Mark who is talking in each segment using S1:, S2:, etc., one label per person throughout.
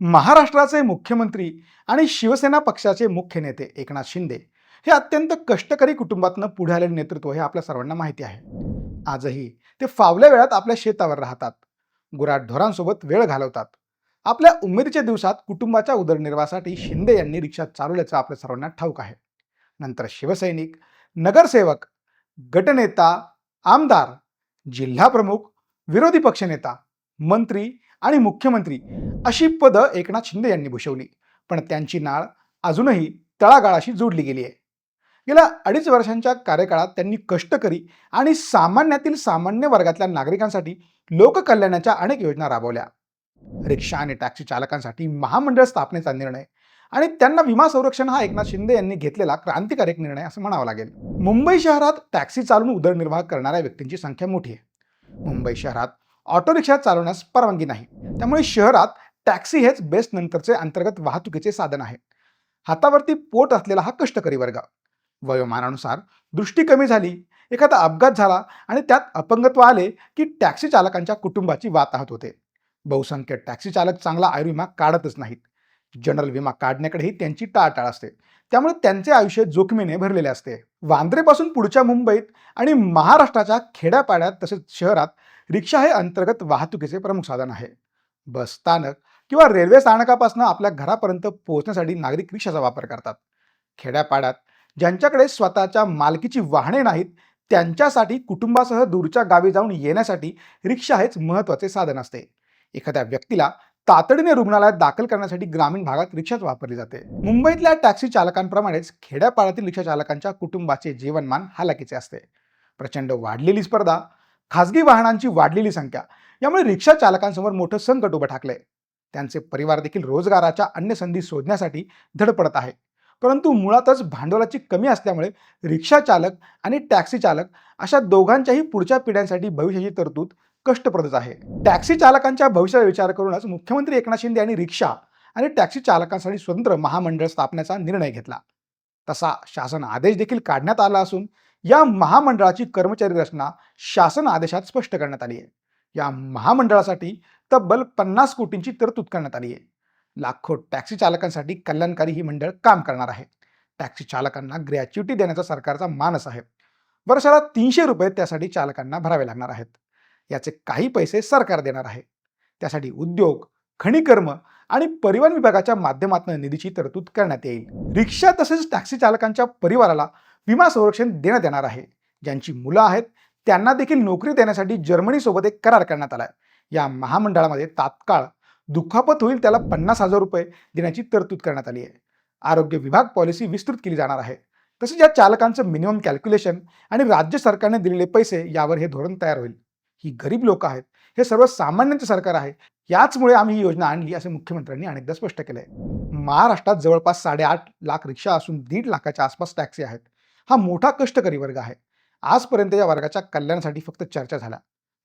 S1: महाराष्ट्राचे मुख्यमंत्री आणि शिवसेना पक्षाचे मुख्य नेते एकनाथ शिंदे हे अत्यंत कष्टकरी कुटुंबातनं पुढे आलेले नेतृत्व हे आपल्या सर्वांना माहिती आहे. आजही ते फावल्या वेळात आपल्या शेतावर राहतात. गुराढोरांसोबत वेळ घालवतात. आपल्या उमेदीच्या दिवसात कुटुंबाच्या उदरनिर्वाहासाठी शिंदे यांनी रिक्षा चालवल्याचं आपल्या सर्वांना ठाऊक आहे. नंतर शिवसैनिक नगरसेवक गटनेता आमदार जिल्हाप्रमुख विरोधी पक्षनेता मंत्री आणि मुख्यमंत्री अशी पदं एकनाथ शिंदे यांनी भूषवली. पण त्यांची नाळ अजूनही तळागाळाशी जोडली गेली आहे. गेल्या अडीच वर्षांच्या कार्यकाळात त्यांनी कष्टकरी आणि सामान्यातील सामान्य वर्गातल्या नागरिकांसाठी लोककल्याणाच्या अनेक योजना राबवल्या. रिक्षा आणि टॅक्सी चालकांसाठी महामंडळ स्थापनेचा निर्णय आणि त्यांना विमा संरक्षण हा एकनाथ शिंदे यांनी घेतलेला क्रांतिकारक निर्णय असं म्हणावं लागेल. मुंबई शहरात टॅक्सी चालून उदरनिर्वाह करणाऱ्या व्यक्तींची संख्या मोठी आहे. मुंबई शहरात ऑटो रिक्षा चालवण्यास परवानगी नाही. त्यामुळे शहरात टॅक्सी हेच बेस्ट नंतरचे अंतर्गत वाहतुकीचे साधन आहे. हातावरती पोट असलेला हा कष्टकरी वर्ग. वयोमानानुसार दृष्टी कमी झाली एखादा अपघात झाला आणि त्यात अपंगत्व आले की टॅक्सी चालकांच्या कुटुंबाची वाताहत होते. बहुसंख्य टॅक्सी चालक चांगला आयुर्विमा काढतच नाहीत. जनरल विमा काढण्याकडेही त्यांची टाळटाळ असते. त्यामुळे त्यांचे आयुष्य जोखमीने भरलेले असते. वांद्रेपासून पुढच्या मुंबईत आणि महाराष्ट्राच्या खेड्यापाड्यात तसेच शहरात रिक्षा हे अंतर्गत वाहतुकीचे प्रमुख साधन आहे. बस स्थानक किंवा रेल्वे स्थानकापासून आपल्या घरापर्यंत पोहोचण्यासाठी नागरिक रिक्षाचा वापर करतात. खेड्यापाड्यात ज्यांच्याकडे स्वतःच्या मालकीची वाहने नाहीत त्यांच्यासाठी कुटुंबासह दूरच्या गावी जाऊन येण्यासाठी रिक्षा हेच महत्त्वाचे साधन असते. एखाद्या व्यक्तीला तातडीने रुग्णालयात दाखल करण्यासाठी ग्रामीण भागात रिक्षाच वापरली जाते. मुंबईतल्या टॅक्सी चालकांप्रमाणेच खेड्यापाड्यातील रिक्षा चालकांच्या कुटुंबाचे जीवनमान हालाकीचे असते. प्रचंड वाढलेली स्पर्धा खासगी वाहनांची वाढलेली संख्या. यामुळे रिक्षा चालकांसमोर मोठं संकट उभं ठाकलंय. त्यांचे परिवार देखील रोजगाराच्या अन्य संधी शोधण्यासाठी धडपडत आहे. परंतु मुळातच भांडवलाची कमी असल्यामुळे रिक्षा चालक आणि टॅक्सी चालक अशा दोघांच्याही पुढच्या पिढ्यांसाठी भविष्याची तरतूद कष्टप्रदच आहे. टॅक्सी चालकांच्या भविष्याचा विचार करूनच मुख्यमंत्री एकनाथ शिंदे यांनी रिक्षा आणि टॅक्सी चालकांसाठी स्वतंत्र महामंडळ स्थापण्याचा निर्णय घेतला. तसा शासन आदेश देखील काढण्यात आला असून या महामंडळाची कर्मचारी रचना शासन आदेशात स्पष्ट करण्यात आली आहे. या महामंडळासाठी तब्बल पन्नास कोटींची तरतूद करण्यात आली आहे. लाखो टॅक्सी चालकांसाठी कल्याणकारी ही मंडळ काम करणार आहे. टॅक्सी चालकांना ग्रॅच्युटी देण्याचा सरकारचा मानस आहे. वर्षाला तीनशे रुपये त्यासाठी चालकांना भरावे लागणार आहेत. याचे काही पैसे सरकार देणार आहे. त्यासाठी उद्योग खनिकर्म आणि परिवहन विभागाच्या माध्यमातून निधीची तरतूद करण्यात येईल. रिक्षा तसेच टॅक्सी चालकांच्या परिवाराला विमा संरक्षण देण्यात येणार आहे. ज्यांची मुलं आहेत त्यांना देखील नोकरी देण्यासाठी जर्मनीसोबत एक करार करण्यात आला आहे या महामंडळामध्ये तात्काळ दुखापत होईल त्याला पन्नास हजार रुपये देण्याची तरतूद करण्यात आली आहे. आरोग्य विभाग पॉलिसी विस्तृत केली जाणार आहे. तसेच या चालकांचं मिनिमम कॅल्क्युलेशन आणि राज्य सरकारने दिलेले पैसे यावर हे धोरण तयार होईल. ही गरीब लोक आहेत हे सर्वसामान्यांचे सरकार आहे याचमुळे आम्ही ही योजना आणली असे मुख्यमंत्र्यांनी अनेकदा स्पष्ट केले महाराष्ट्रात जवळपास साडेआठ लाख रिक्षा असून दीड लाखाच्या आसपास टॅक्सी आहेत. हा मोठा कष्टकरी वर्ग आहे. आजपर्यंत या वर्गाच्या कल्याणासाठी फक्त चर्चा झाल्या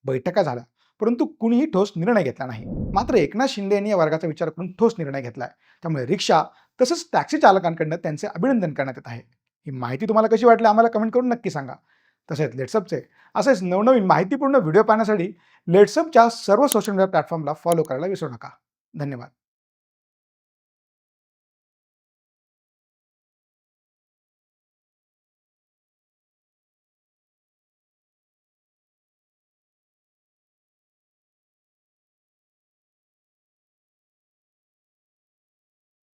S1: बैठका झाल्या परंतु कुणीही ठोस निर्णय घेतला नाही. मात्र एकनाथ शिंदे यांनी या वर्गाचा विचार करून ठोस निर्णय घेतलाय. त्यामुळे रिक्षा तसंच टॅक्सी चालकांकडनं त्यांचे अभिनंदन करण्यात येत आहे. ही माहिती तुम्हाला कशी वाटली आम्हाला कमेंट करून नक्की सांगा. तसेच लेट्सअपचे असेच नवनवीन माहितीपूर्ण व्हिडिओ पाहण्यासाठी लेट्सअपच्या सर्व सोशल मीडिया प्लॅटफॉर्मला फॉलो करायला विसरू नका. धन्यवाद.